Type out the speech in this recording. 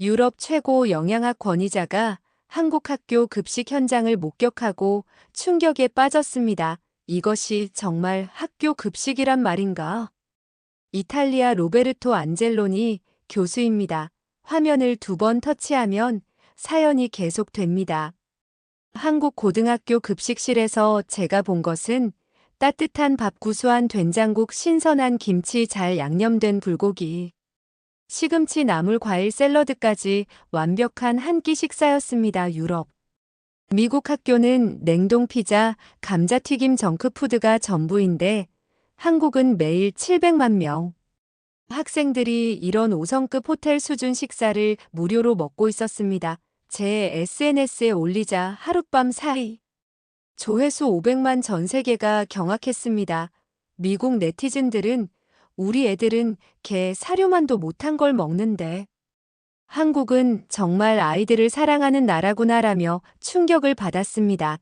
유럽 최고 영양학 권위자가 한국 학교 급식 현장을 목격하고 충격에 빠졌습니다. 이것이 정말 학교 급식이란 말인가? 이탈리아 로베르토 안젤로니 교수입니다. 화면을 두 번 터치하면 사연이 계속됩니다. 한국 고등학교 급식실에서 제가 본 것은 따뜻한 밥 구수한 된장국 신선한 김치 잘 양념된 불고기 시금치 나물 과일 샐러드까지 완벽한 한 끼 식사였습니다. 유럽. 미국 학교는 냉동 피자, 감자튀김 정크푸드가 전부인데 한국은 매일 700만 명. 학생들이 이런 5성급 호텔 수준 식사를 무료로 먹고 있었습니다. 제 SNS에 올리자 하룻밤 사이 조회수 500만 전 세계가 경악했습니다. 미국 네티즌들은 우리 애들은 개 사료만도 못한 걸 먹는데. 한국은 정말 아이들을 사랑하는 나라구나라며 충격을 받았습니다.